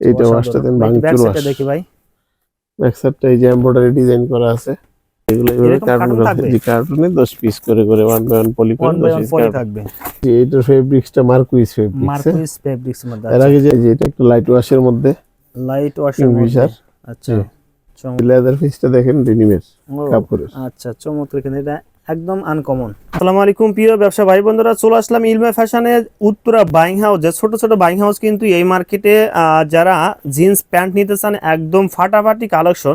এইটা অসাধারণ। ওয়াশটা দেন ভাই, একটু ভাঙচুর ওয়াশ দেখি ভাই। ব্যাক সাইডটা এই যে এমব্রয়ডারি ডিজাইন করা আছে। এগুলো এইভাবে কার্টুন? জি কার্টুনে 10 পিস করে করে ওয়ান বাই ওয়ান পলি করে ওয়ান বাই 10 ওয়ান পিস থাকবে। জি এটা ফেব্রিক্সটা মার্কুইস ফেব্রিক্স মার্কুইস ফেব্রিক্স মধ্যে এর আগে যে যে এটা একটা লাইট ওয়াশের মধ্যে। লাইট ওয়াশের মধ্যে। আচ্ছা। লেদার পিসটা দেখেন ডেনিমের কাপড়ের। আচ্ছা চমৎকার। কিন্তু এটা একদম আনকমন আসসালামু আলাইকুম, প্রিয় ব্যবসা ভাই বন্ধুরা, চলে আসলাম ইলমা ফ্যাশনে উত্তরা বাইং হাউস ছোট ছোট বাইং হাউস কিন্তু এই মার্কেটে যারা জিন্স প্যান্ট নিতে চান, একদম ফাটাফাটি কালেকশন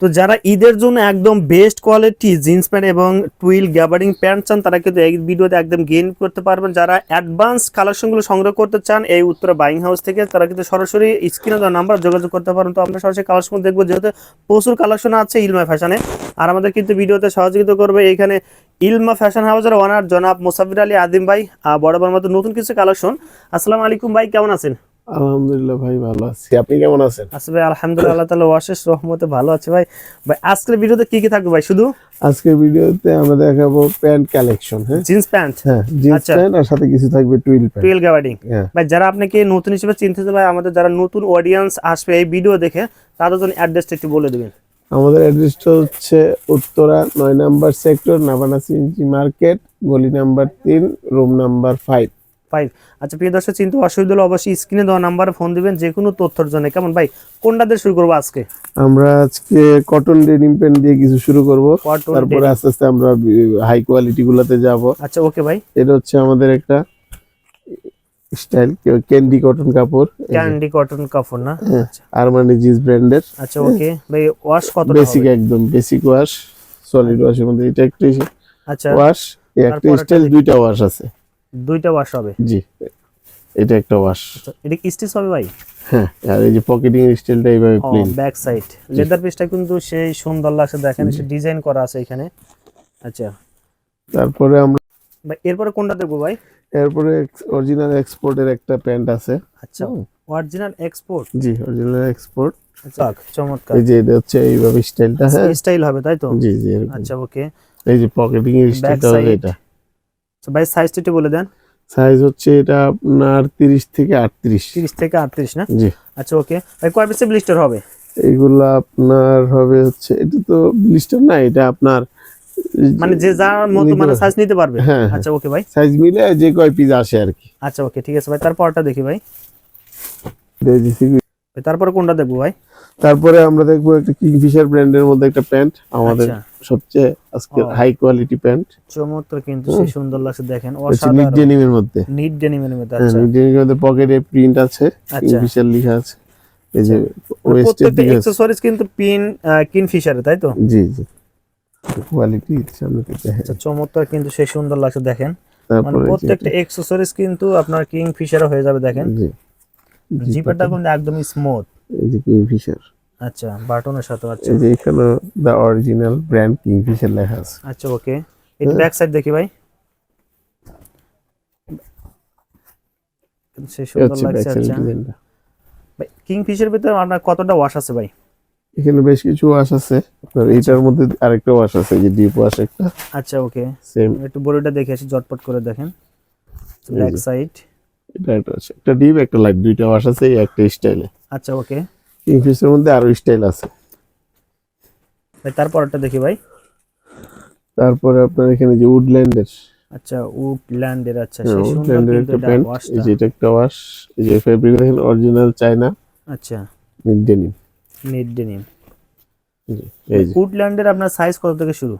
তো যারা ঈদের জন্য একদম বেস্ট কোয়ালিটি জিন্স প্যান্ট এবং টুইল গ্যাবারিং প্যান্ট চান, তারা কিন্তু এই ভিডিওতে একদম গেইন করতে পারবেন। যারা অ্যাডভান্স কালেকশনগুলো সংগ্রহ করতে চান, এই উত্তরা বাইং হাউস থেকে, তারা কিন্তু সরাসরি স্ক্রিনে দেওয়া নাম্বার যোগাযোগ করতে পারেন। তো আমরা সরাসরি কালেকশন দেখব, যেহেতু প্রচুর কালেকশন আছে ইলমা ফ্যাশনে আর আমাদের কিন্তু ভিডিওতে সহযোগিতা করবে এইখানে ইলমা ফ্যাশন হাউসের ওনার জনাব মুসাফির আলী আদিম ভাই। বরাবর মতো নতুন কিছু কালেকশন আসসালামু আলাইকুম ভাই, কেমন আছেন? আলহামদুলিল্লাহ ভাই ভালো আছি। আপনি কেমন আছেন? আচ্ছা ভাই আলহামদুলিল্লাহ আল্লাহ তাআলা অশেষ রহমতে ভালো আছে ভাই। ভাই আজকের ভিডিওতে কি কি থাকবে ভাই শুধু? আজকের ভিডিওতে আমরা দেখাবো প্যান্ট কালেকশন হ্যাঁ? Jeans pant? হ্যাঁ জিন্স আচ্ছা। প্যান্ট আর সাথে কিছু থাকবে টুইল প্যান্ট। টুয়েল গার্ডিং হ্যাঁ। ভাই যারা আপনাকে নতুন হিসেবে চিনতে চায় ভাই আমাদের যারা নতুন অডিয়েন্স আসবে এই ভিডিও দেখে তাদের জন্য অ্যাড্রেসটা একটু বলে দিবেন। আমাদের অ্যাড্রেসটা হচ্ছে উত্তরা নয় number sector Nabana CNG market গলি নাম্বার তিন রুম নাম্বার ফাইভ ফাইভ আচ্ছা প্রিয় দর্শক চিন্তা অসুবিধা হলে অবশ্যই স্ক্রিনে দেওয়া নাম্বারে ফোন দিবেন যে কোনো তথ্যের জন্য। কেমন ভাই? কোনটা দিয়ে শুরু করব আজকে? আমরা আজকে কটন ডেনিম প্যান্ট দিয়ে কিছু শুরু করব। তারপরে আস্তে আস্তে আমরা হাই কোয়ালিটি গুলাতে যাব। আচ্ছা ওকে ভাই। এটা হচ্ছে আমাদের একটা স্টাইল ক্যান্ডি কটন কাপড়। ক্যান্ডি কটন কাপড় না? আরমানি জিন্স ব্র্যান্ডের আচ্ছা ওকে ভাই ওয়াশ কত বেসিক একদম বেসিক ওয়াশ সলিড ওয়াশের মধ্যে। এটা একটা আচ্ছা। ওয়াশ একটা স্টাইল দুইটা ওয়াশ আছে। দুইটা ওয়াশ হবে। জি এটা একটা ওয়াশ আচ্ছা, এটা কি স্টিচ হবে ভাই? হ্যাঁ আর এই যে পকেটিং স্টাইলটা এইভাবে প্লেন ব্যাক সাইড লেদার পিসটা কিন্তু সেই সুন্দর লাগছে দেখেন সে ডিজাইন করা আছে এখানে। আচ্ছা। তারপরে আমরা ভাই এরপরে কোনটা দেখব ভাই? এরপরে অরিজিনাল এক্সপোর্টের একটা প্যান্ট আছে। আচ্ছা অরিজিনাল এক্সপোর্ট জি অরিজিনাল এক্সপোর্ট আচ্ছা চমৎকার। এই যে এটা হচ্ছে এইভাবে স্টাইলটা হ্যাঁ। স্টাইল হবে তাই তো? জি জি। আচ্ছা ওকে এই যে পকেটিং স্টাইলটা এটা। ভাই সাইজটা একটু বলে দেন। সাইজ হচ্ছে এটা আপনার 30 থেকে 38 তিরিশ থেকে আটত্রিশ না? জি। আচ্ছা ওকে। ভাই কয় পিসে ব্লিস্টার হবে? এইগুলা আপনার হবে হচ্ছে এটা তো ব্লিস্টার না এটা আপনার মানে যে যার মতো মানে সাইজ নিতে পারবে? হ্যাঁ, হ্যাঁ। আচ্ছা ওকে ভাই। সাইজ মিলে যে কয় পিস আসে আর কি। আচ্ছা ওকে ঠিক আছে ভাই। তারপরটা দেখি। ভাই, তারপরে কোনটা দেখব ভাই? তারপরে আমরা দেখব একটা কিংফিশার ব্র্যান্ডের মধ্যে একটা প্যান্ট আমাদের আচ্ছা। সবচেয়ে আজকে হাই কোয়ালিটি প্যান্ট। চমৎকার কিন্তু সেই সুন্দর লাগছে দেখেন হচ্ছে নিট অসাধারণ। ডেনিমের মধ্যে। নিট ডেনিমের মধ্যে হ্যাঁ, আচ্ছা। নিট ডেনিমের মধ্যে পকেটে প্রিন্ট আছে আচ্ছা। কিংফিশার লেখা আছে। এই যে মানে ওয়েস্টের দিকে অ্যাকসেসরিজ কিন্তু পিন কিন ফিশারে তাই তো? জি জি। কোয়ালিটি সামনে দেখেন। আচ্ছা চমৎকার কিন্তু সেই সুন্দর লাগছে দেখেন। মানে প্রত্যেকটা অ্যাকসেসরিজ কিন্তু আপনার কিং ফিশারে হয়ে যাবে দেখেন। জি। জিপারটা কিন্তু একদমই স্মুথ এই যে কিংফিশার আচ্ছা বাটনের সাথে আচ্ছা এই যে এখানে দ্য অরিজিনাল ব্র্যান্ড কিংফিশার লেখা আছে। আচ্ছা ওকে এই ব্যাক সাইড দেখি ভাই। সুন্দর লাগছে আচ্ছা। ভাই কিং ফিশের ভিতরে আপনার কতটা ওয়াশ আছে ভাই? এখানে বেশ কিছু ওয়াশ আছে। আপনার এইটার মধ্যে আরেকটা ওয়াশ আছে যে ডিপ ওয়াশ একটা। আচ্ছা ওকে সেম একটু বডিটা দেখে আসি জটপট করে দেখেন। ব্যাক সাইড এটা একটা আছে। একটা ডিপ একটা লাইট দুইটা ওয়াশ আছে এই একটা স্টাইলে আচ্ছা ওকে। কিংফিশের মধ্যে আরও স্টাইল আছে। ভাই তারপরটা দেখি ভাই। তারপরে আপনার এখানে যে উডল্যান্ডের আচ্ছা উডল্যান্ডের আচ্ছা সেই সুন্দর উডল্যান্ডের একটা এটা প্যান্ট এই যে এটা একটা ওয়াশ এই যে ফেব্রিক দেখেন অরিজিনাল চায়না। আচ্ছা। নিট ডেনিম নিট ডেনিম এই যে। উডল্যান্ডের আপনার সাইজ কত থেকে শুরু?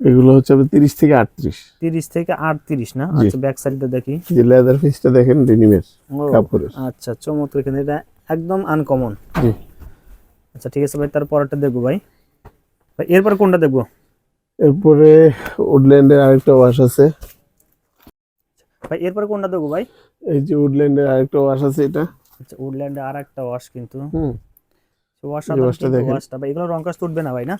এগুলো হচ্ছে আপনার তিরিশ থেকে আটত্রিশ। তিরিশ থেকে আটত্রিশ না? জি। আচ্ছা ব্যাক সাইডটা দেখি। যে লেদার পিসটা দেখেন ডেনিমের কাপড়ের। আচ্ছা চমৎকার কিন্তু এটা একদম আনকমন জি। আচ্ছা ঠিক আছে ভাই তারপরটা দেখব ভাই। ভাই এরপর কোনটা দেখব? এরপরে উডল্যান্ডের আরেকটা ওয়াশ আছে। ভাই এরপর কোনটা দেখব ভাই? এই যে উডল্যান্ডের আরেকটা ওয়াশ আছে এটা। আচ্ছা উডল্যান্ডে আর একটা ওয়াশ কিন্তু। হুম। এগুলো রং কাজ তুলবে না ভাই না?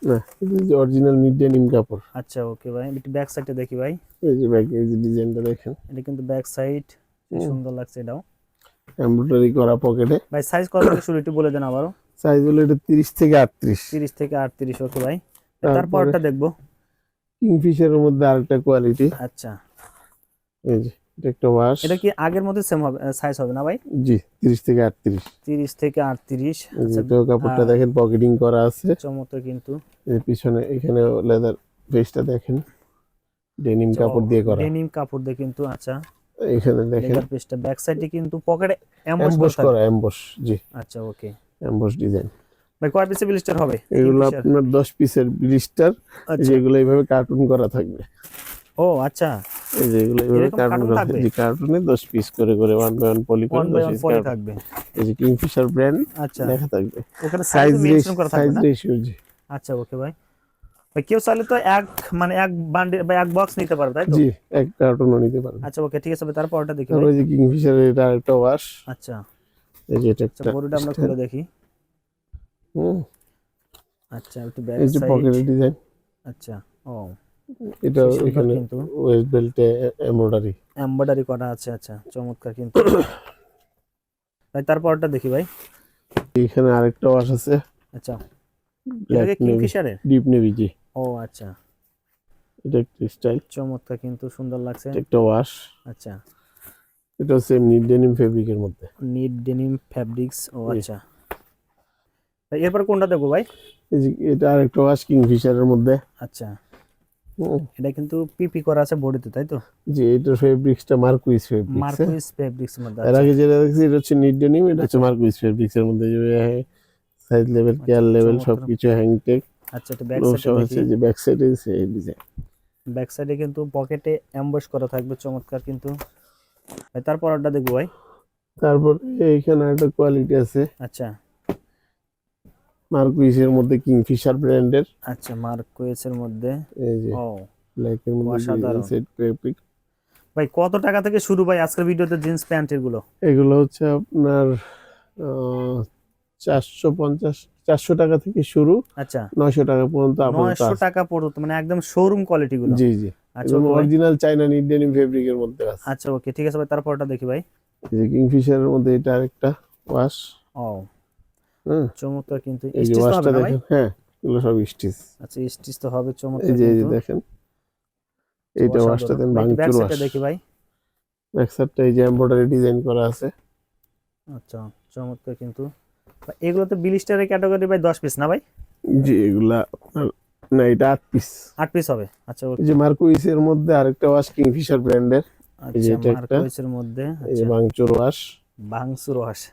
অরিজিনাল নিট ডেনিম কাপড়। আচ্ছা ওকে ভাই একটু ব্যাক সাইডটা দেখি ভাই। এই যে ব্যাক এই যে ডিজাইনটা দেখেন। এটা কিন্তু ব্যাক সাইড সুন্দর লাগছে এটাও। এমব্রয়ডারি করা পকেটে ভাই সাইজ কত থেকে শুরু একটু বলে দেন আবারও। সাইজ হলো এটা তিরিশ থেকে আটত্রিশ। তিরিশ থেকে আটত্রিশ ওকে ভাই। তারপরটা দেখব। কিংফিশারের মধ্যে আরেকটা কোয়ালিটি আচ্ছা। এই যে। এটা একটা ওয়াশ এটা কি আগের মধ্যে সেম হবে সাইজ হবে না ভাই? জি তিরিশ থেকে আটত্রিশ। তিরিশ থেকে আটত্রিশ। যেটাও কাপড়টা দেখেন পকেটিং করা আছে। চমৎকার কিন্তু। এর পিছনে এখানে লেদার পেজটা দেখেন। ডেনিম কাপড় দিয়ে করা। ডেনিম কাপড় দিয়ে কিন্তু আচ্ছা। এখানে দেখেন। লেদার পেজটা ব্যাক সাইডে কিন্তু পকেটে এমবস করা এমবস জি। আচ্ছা ওকে এমবস ডিজাইন ভাই কয় পিসে ব্লিস্টার হবে? এগুলো আপনার দশ পিসের ব্লিস্টার আচ্ছা। যেগুলো এইভাবে কার্টুন করা থাকবে। ও আচ্ছা। এই যে এগুলো এরকম কার্টুন থাকবে? থাকবে কার্টুনে দশ পিস করে করে ওয়ান বাই ওয়ান পলি করে ওয়ান বাই দশ ওয়ান পিস পরে থাকবে। এই যে কিংফিশার ব্র্যান্ড আচ্ছা। লেখা থাকবে। ওখানে সাইজ মেনশন করা থাকবে সাইজ রেশিও জি। আচ্ছা ওকে ভাই ভাই কেউ চাইলে তো এক মানে এক বান্ডেল বা এক বক্স নিতে পারবে তাই তো? জি এক কার্টুনও নিতে পারবে আচ্ছা ওকে ঠিক আছে ভাই তারপরটা দেখি তারপরে ভাই। যে কিংফিশার এটা আরেকটা ওয়াশ আচ্ছা। এই যে এটা আচ্ছা একটা বডিটা আমরা খুলে দেখি। হুম, আচ্ছা একটু ব্যাক এই যে সাইড পকেটের ডিজাইন আচ্ছা ও। এটা এখানে কিন্তু। ওয়েস্ট বেল্টে এমব্রয়ডারি এমব্রয়ডারি করা আছে আচ্ছা চমৎকার কিন্তু। ভাই তারপরটা দেখি ভাই। এখানে আরেকটা ওয়াশ আছে। আচ্ছা। ব্ল্যাক কিংফিশারের ডিপ নেভি জি। ও আচ্ছা। এটা একটা স্টাইল চমৎকার কিন্তু সুন্দর লাগছে। একটা ওয়াশ আচ্ছা। এটা হচ্ছে এমনি ডেনিম ফেব্রিকের মধ্যে। নিড ডেনিম ফ্যাব্রিক্স ও আচ্ছা। এরপর কোনটা দেখব ভাই? এটা আরেকটা ওয়াশ কিংফিশারের মধ্যে। আচ্ছা। এটা কিন্তু পিপি করা আছে বডিতে তাই তো? যে এটা ফেব্রিক্সটা মার্কুইস ফেব্রিক্স মার্কুইস ফেব্রিক্স মধ্যে এর আগে যেটা দেখছি এটা হচ্ছে নিড ডেনিম এটা হচ্ছে মার্কুইস ফেব্রিক্স এর মধ্যে যে সাইজ লেভেল কেয়ার লেভেল। সবকিছু হ্যাংটেক। আচ্ছা এটা ব্যাক সাইডে দেখি। যে ব্যাক সাইডে এই ডিজাইন ব্যাক সাইডে কিন্তু পকেটে এমবস করা থাকবে চমৎকার কিন্তু। তারপর ওটা দেখব ভাই। তারপর এইখানে একটা কোয়ালিটি আছে। আচ্ছা। মার্কুইস এর মধ্যে কিংফিশার ব্র্যান্ডের আচ্ছা মার্কুইস এর মধ্যে? এই যে ও ব্ল্যাক এর মধ্যে। সেট ফেব্রিক ভাই কত টাকা থেকে শুরু ভাই আজকের ভিডিওতে জিন্স প্যান্টেরগুলো এগুলো হচ্ছে আপনার চারশো পঞ্চাশ চারশো টাকা থেকে শুরু। আচ্ছা। নয়শো টাকা পর্যন্ত নয়শো টাকা পর্যন্ত মানে একদম শোরুম কোয়ালিটি গুলো। জি জি। আচ্ছা অরিজিনাল চাইনা নিড ডেনিম ফেব্রিকের মধ্যে আছে। আচ্ছা ওকে ঠিক আছে ভাই তারপরটা দেখি ভাই। এই যে কিংফিশারের মধ্যে এটা আরেকটা ওয়াশ ও। হ্যাঁ চমৎকার কিন্তু এই যে দেখেন হ্যাঁ এগুলো সব স্টিচ। আচ্ছা স্টিচ তো হবে এই চমৎকার যে এই যে দেখেন এইটা অসাধারণ। ওয়াশটা দেন ভাঙচুর ওয়াশ। দেখি ভাই। ব্যাক সাইডটা এই যে এমব্রয়ডারি ডিজাইন করা আছে। আচ্ছা চমৎকার কিন্তু। এগুলো তো বিলিস্টারের ক্যাটাগরি ভাই দশ পিস না ভাই? জি এগুলা না এটা আট পিস। আট পিস হবে? আচ্ছা এই যে মার্কুইস এর মধ্যে আরেকটা ওয়াশ কিংফিশার ব্র্যান্ডের আচ্ছা। মার্কুইসের মধ্যে এই যে আচ্ছা। ভাঙচুর ওয়াশ।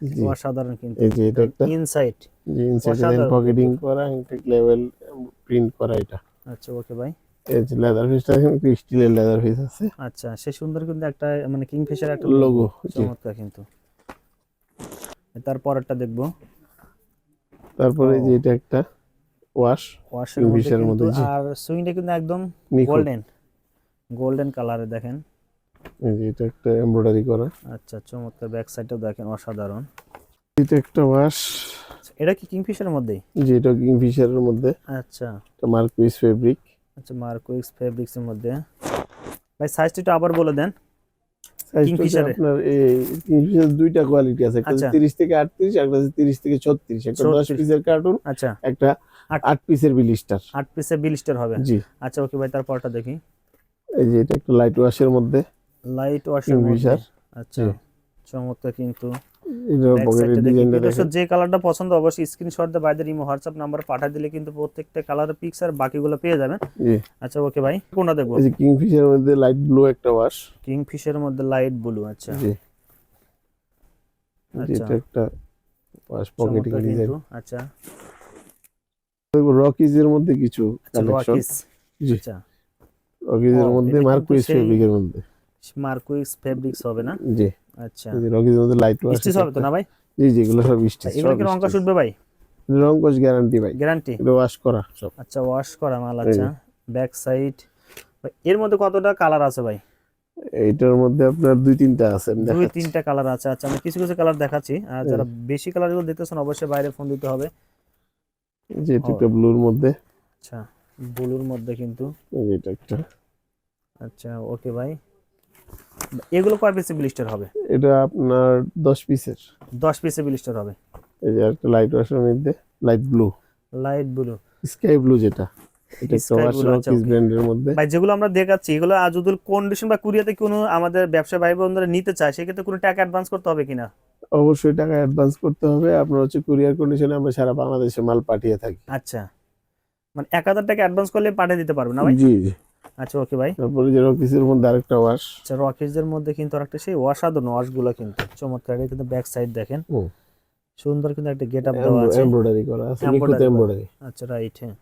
জি। অসাধারণ কিন্তু। এই যে এটা একটা ইনসাইড অসাধারণ। পকেটিং করা ইনটেক লেভেল প্রিন্ট করা এটা। আচ্ছা ওকে ভাই এই যে লেদার পিসটা স্টিলের লেদার পিস আছে। আচ্ছা সে সুন্দর কিন্তু একটা মানে কিংফিশার একটা লোগো চমৎকার কিন্তু। তারপরেরটা দেখব। তারপরে যে এটা একটা ওয়াশ ওয়াশের মধ্যে আর সুইংটা কিন্তু একদম গোল্ডেন গোল্ডেন কালারে দেখেন। এই যে এটা একটা এমব্রয়ডারি করা। আচ্ছা চমৎকার। ব্যাক সাইডটাও দেখেন অসাধারণ। এটা একটা ওয়াশ আচ্ছা, এটা কি কিংফিশারের মধ্যেই? যে এটা কিংফিশারের মধ্যে। আচ্ছা। একটা মার্কুইস ফেব্রিক আচ্ছা মার্কোইক্স ফেব্রিক্স এর মধ্যে। ভাই সাইজটা একটু আবার বলে দেন। এর? আপনার এই কিংফিশার দুইটা কোয়ালিটি আছে। একটা আচ্ছা। তিরিশ থেকে আটত্রিশ একটা তিরিশ থেকে ছত্রিশ। একটা দশ 36 পিসের কার্টুন আচ্ছা। একটা আট- আট পিসের বিলিস্টার আট পিসে বিলিস্টার হবে। জি। আচ্ছা ওকে ভাই তারপরটা দেখি। এই যে এটা একটা লাইট ওয়াশের মধ্যে। লাইট ওয়াশের মধ্যে। আচ্ছা। চমৎকার কিন্তু। দেখি। যে কালারটা পছন্দ অবশ্যই স্ক্রিনশট দিয়ে বাইদের ইমো হোয়াটসঅ্যাপ নাম্বার পাঠিয়ে দিলে কিন্তু প্রত্যেকটা কালারের পিকচার বাকিগুলো পেয়ে যাবেন। আচ্ছা ওকে ভাই কোনটা দেখব? এই কিংফিশারের মধ্যে লাইট ব্লু একটা ওয়াশ কিংফিশারের মধ্যে লাইট ব্লু আচ্ছা। জি। আচ্ছা। একটা ওয়াশ পকেটিং ডিজাইন আচ্ছা। রকিজ এর মধ্যে কিছু আচ্ছা কালেকশন জি। আচ্ছা। রকিজ এর মধ্যে মার্কুইস ফেব্রিকের মধ্যে। মার্কুইক্স ফেব্রিক্স হবে না? জি। আচ্ছা। রকিজ মধ্যে লাইট স্টিচ হবে তো না ভাই? জি জি এগুলো সব স্টিচ এগুলো কি রংকা শুটবে ভাই? রং কোচ গ্যারান্টি ভাই। গ্যারান্টি এটা ওয়াশ করা। সব। আচ্ছা ওয়াশ করা মাল আচ্ছা। ব্যাক সাইড এর মধ্যে কতটা কালার আছে ভাই? এইটার মধ্যে আপনার দুই তিনটা আছে দুই দেখাচ্ছি। তিনটা কালার আছে। আচ্ছা আমি কিছু কিছু কালার দেখাচ্ছি। আর যারা বেশি কালারগুলো দেখতেছেন অবশ্যই বাইরে ফোন দিতে হবে। যে এটা ব্লুর মধ্যে। আচ্ছা ব্লুর মধ্যে কিন্তু। এটা একটা। আচ্ছা ওকে ভাই। এগুলো কয় পিসে ব্লিস্টার হবে? এটা আপনার দশ পিসের। দশ পিসে ব্লিস্টার হবে। এই যে একটা লাইট ওয়াশের মধ্যে light blue light blue sky blue যেটা এটা ওয়াশ আচ্ছা, ব্র্যান্ডের মধ্যে। ভাই যেগুলো আমরা দেখাচ্ছি এগুলো আজ কন্ডিশন বা কুরিয়াতে কোনো আমাদের ব্যবসা ভাই বোনরা নিতে চায় সেক্ষেত্রে কোনো টাকা অ্যাডভান্স করতে হবে কিনা? অবশ্যই টাকা অ্যাডভান্স করতে হবে। আপনার হচ্ছে কুরিয়ার কন্ডিশনে আমরা সারা বাংলাদেশে মাল পাঠিয়ে থাকি। আচ্ছা। মানে এক হাজার টাকা অ্যাডভান্স করলে পাঠিয়ে দিতে পারবে না ভাই? জি জি। আচ্ছা ওকে ভাই তারপরে যে রকিসের মধ্যে আরেকটা ওয়াশ আচ্ছা রকেজদের মধ্যে কিন্তু আরেকটা সেই অসাধারণ ওয়াশগুলো কিন্তু চমৎকার। এটা কিন্তু ব্যাক সাইড দেখেন। সুন্দর কিন্তু একটা গেট আপ দেওয়া আছে। এমব্রয়ডারি করা আছে নিখুঁত এমব্রয়ডারি আচ্ছা রাইট হ্যাঁ।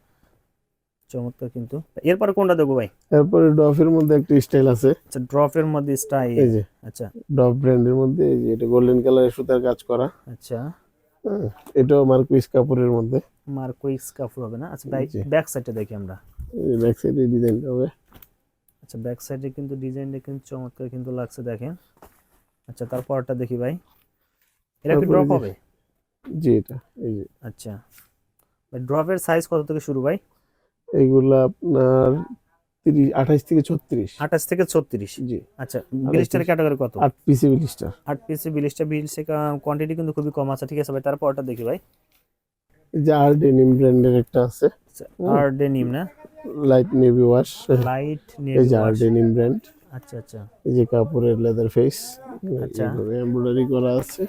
চমৎকার কিন্তু। এরপরে কোনটা দেবো ভাই? তারপরে ডফের মধ্যে একটা স্টাইল আছে। আচ্ছা ড্রপের মধ্যে স্টাইল এই যে। আচ্ছা। ডফ ব্র্যান্ডের মধ্যে এই যে এটা গোল্ডেন কালারের সুতার কাজ করা। আচ্ছা। হ্যাঁ, এটাও মার্কুইস কাপড়ের মধ্যে। মার্কোইক্স কাপড় হবে না? আচ্ছা। ব্যাক সাইডটা দেখি আমরা। ব্যাক সাইডে ডিজাইনটা হবে। আচ্ছা ব্যাক সাইডে কিন্তু ডিজাইনটা কিন্তু চমৎকার কিন্তু লাগছে দেখেন। আচ্ছা তারপরটা দেখি ভাই। এটা কি ড্রপ হবে? জি এটা এই যে। আচ্ছা। ভাই ড্রপের সাইজ কত থেকে শুরু ভাই? এইগুলা আপনার তিরিশ আঠাইশ থেকে ছত্রিশ। আঠাশ থেকে ছত্রিশ? জি। আচ্ছা বিলিস্টার ক্যাটাগরি কত? আট পিসি বিলিস্টার। আট পিসি বিলিশটা বিলিশে কোয়ান্টিটি কিন্তু খুবই কম আছে ঠিক আছে ভাই। তারপরটা দেখি ভাই। যে আর ডেনিম ব্র্যান্ডের একটা আছে। আচ্ছা, আর ডেনিম না light navy wash light navy যে আর ডেনিম ব্র্যান্ড আচ্ছা আচ্ছা। এই যে কাপড়ের লেদার ফেস আচ্ছা। এমব্রয়ডারি করা আছে।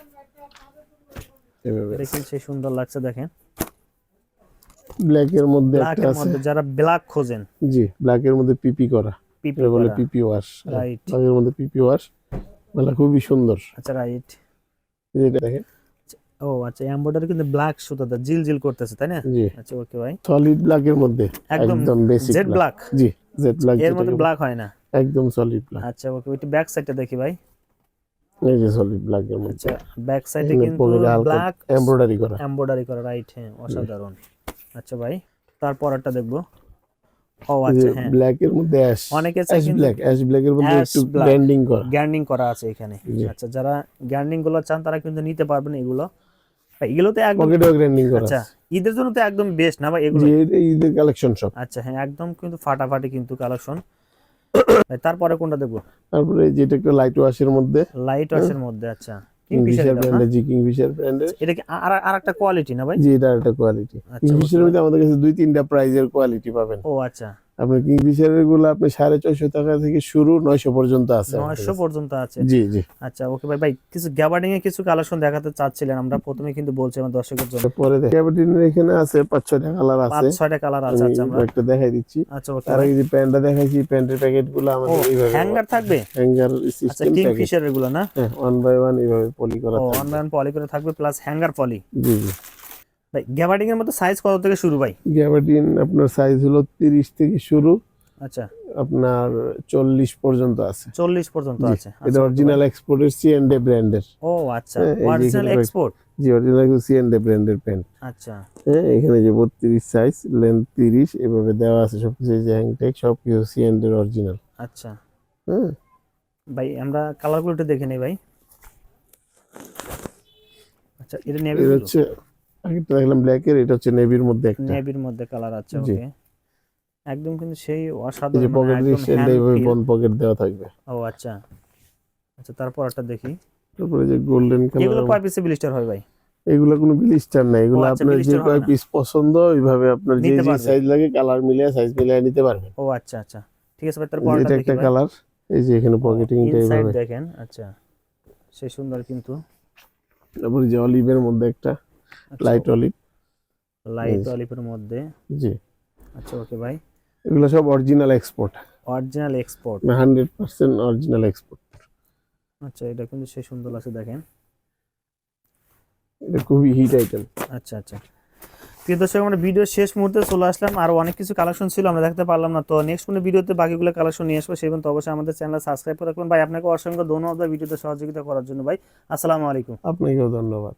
এভাবে এটা কিন্তু সুন্দর লাগছে দেখেন। ব্ল্যাক এর মধ্যে একটা আছে। যারা ব্ল্যাক খোঁজেন। জি ব্ল্যাক এর মধ্যে পিপি করা। পিপি বলে পিপি ওয়াশ Right. ব্ল্যাক এর মধ্যে পিপি ওয়াশ মানে খুবই সুন্দর। আচ্ছা রাইট এটা দেখেন। ও আচ্ছা এমব্রয়ডারি কিন্তু ব্ল্যাক সুতাটা জিল জিল করতেছে তাই না? আচ্ছা ওকে ভাই। সলিড ব্ল্যাক এর মধ্যে একদম বেসিক জেড ব্ল্যাক জি জেড ব্ল্যাক এর মধ্যে ব্ল্যাক হয় না? একদম সলিড ব্ল্যাক আচ্ছা ওকে ওইটা ব্যাক সাইডটা দেখি ভাই। এই যে সলিড ব্ল্যাক এর মধ্যে। আচ্ছা ব্যাক সাইডে কিন্তু ব্ল্যাক এমব্রয়ডারি করা। এমব্রয়ডারি করা রাইট হ্যাঁ অসাধারণ। আচ্ছা ভাই তারপর একটা দেখব। ও আচ্ছা হ্যাঁ। ব্ল্যাক এর মধ্যে অ্যাশ অনেকে অ্যাশ ব্ল্যাক অ্যাশ ব্ল্যাক এর মধ্যে একটু। করা। আছে এখানে। আচ্ছা যারা গ্যান্ডিংগুলো চান তারা কিন্তু নিতে পারবেন এগুলো। এগুলো তো একদম পকেটেও গ্র্যান্ডিং করা আচ্ছা ঈদের জন্য তো একদম বেস্ট না ভাই এগুলো? ঈদের কালেকশন সব। আচ্ছা হ্যাঁ একদম কিন্তু ফাটাফাটি কিন্তু কালেকশন তারপরে কোনটা দেখব? তারপরে যেটা একটা লাইট ওয়াশের মধ্যে। লাইট ওয়াশের মধ্যে আচ্ছা। কিংফিশার কিংফিশার ব্র্যান্ডের জি কিংফিশার ব্র্যান্ডের এটা কি আর একটা কোয়ালিটি না ভাই? জি এটা একটা কোয়ালিটি আচ্ছা, কিংফিশারের মধ্যে আমাদের কাছে দুই তিনটা প্রাইজের কোয়ালিটি পাবেন। ও আচ্ছা। আপনার কিংফিশারেরগুলো আপনি সাড়ে ছয়শো টাকা থেকে শুরু নয়শো পর্যন্ত আছে নয়শো পর্যন্ত আছে? জি জি। আচ্ছা ওকে ভাই ভাই কিছু গ্যাবার্ডিং এ কিছু কালেকশন দেখাতে চাচ্ছিলেন আমরা প্রথমে কিন্তু বলছি আমার দর্শকের জন্য। পরে ক্যাবিটিনের এখানে আছে পাঁচ ছয়টা কালার পাঁচ আছে ছয়টা কালার আছে আচ্ছা আমরা একটা দেখাই দিচ্ছি। আচ্ছা ওকে আগে যে প্যান্টটা দেখাইছি প্যান্টের প্যাকেটগুলো আমাদের এইভাবে হ্যাঙ্গার থাকবে? হ্যাঙ্গার আচ্ছা সিস্টেম কিং প্যাকেট ফিশার না? হ্যাঁ ওয়ান বাই ওয়ান এইভাবে পলি করা ও থাকে। অনলাইন পলি করে থাকবে প্লাস হ্যাঙ্গার পলি জি জি। ভাই গ্যাবার্ডিং এর মধ্যে সাইজ কত থেকে শুরু ভাই? গ্যাবার্ডিন আপনার সাইজ হলো তিরিশ থেকে শুরু। আচ্ছা। আপনার চল্লিশ পর্যন্ত আছে। চল্লিশ পর্যন্ত আছে। এটা অরিজিনাল এক্সপোর্টের সি এন্ড ব্র্যান্ডের ও আচ্ছা। হ্যাঁ, অরিজিনাল এক্সপোর্ট জি অরিজিনাল সি এন্ড ব্র্যান্ডের প্যান্ট আচ্ছা। হ্যাঁ এখানে যে বত্রিশ সাইজ লেন্থ তিরিশ এভাবে দেওয়া আছে। সবকিছু যে হ্যাংটেক সবকিছু সি এন্ড এর অরিজিনাল আচ্ছা। হ্যাঁ। ভাই আমরা কালারগুলো একটু দেখে নেই ভাই। আচ্ছা এটা নেভি হচ্ছে আগেরটা দেখলাম ব্ল্যাক এর এটা হচ্ছে নেভির মধ্যে একটা। নেভির মধ্যে কালার আছে ওকে একদম কিন্তু সেই এই যে অসাধারণ মানে পকেট একদম এইভাবে বন পকেট দেওয়া থাকবে। ও আচ্ছা। আচ্ছা তারপর একটা দেখি। তারপরে যে গোল্ডেন এগুলো কালার কয় পিসে ব্লিস্টার হয় ভাই? এগুলো কোনো ব্লিস্টার নাই এগুলো আচ্ছা, আপনার যে কয় পিস পছন্দ ওইভাবে আপনার যে যে সাইজ লাগে কালার মিলিয়ে সাইজ মিলিয়ে নিতে পারবেন ও আচ্ছা আচ্ছা। ঠিক আছে ভাই তারপর এটা একটা কালার এই যে এখানে ইনসাইড এইভাবে। দেখেন আচ্ছা। সেই সুন্দর কিন্তু। তারপরে যে অলিভের মধ্যে একটা। Light olive light. অলিভের মধ্যে? জি। আচ্ছা ওকে ভাই এগুলো সব original export original export hundred percent original export আচ্ছা এটা কিন্তু সেই সুন্দর আছে দেখেন। এটা খুবই হিট আইটেম আচ্ছা আচ্ছা। প্রিয় দর্শক আমরা ভিডিও শেষ মুহূর্তে চলে আসলাম। আর অনেক কিছু কালেকশন ছিল আমরা দেখতে পারলাম না। তো নেক্সট কোনো ভিডিওতে বাকিগুলো কালেকশন নিয়ে আসব সেই পর্যন্ত অবশ্যই আমাদের চ্যানেল সাবস্ক্রাইব করে রাখবেন। ভাই আপনাকে অসংখ্য ধন্যবাদ ভিডিওতে সহযোগিতা করার জন্য ভাই। আসসালামু আলাইকুম। আপনাকেও ধন্যবাদ।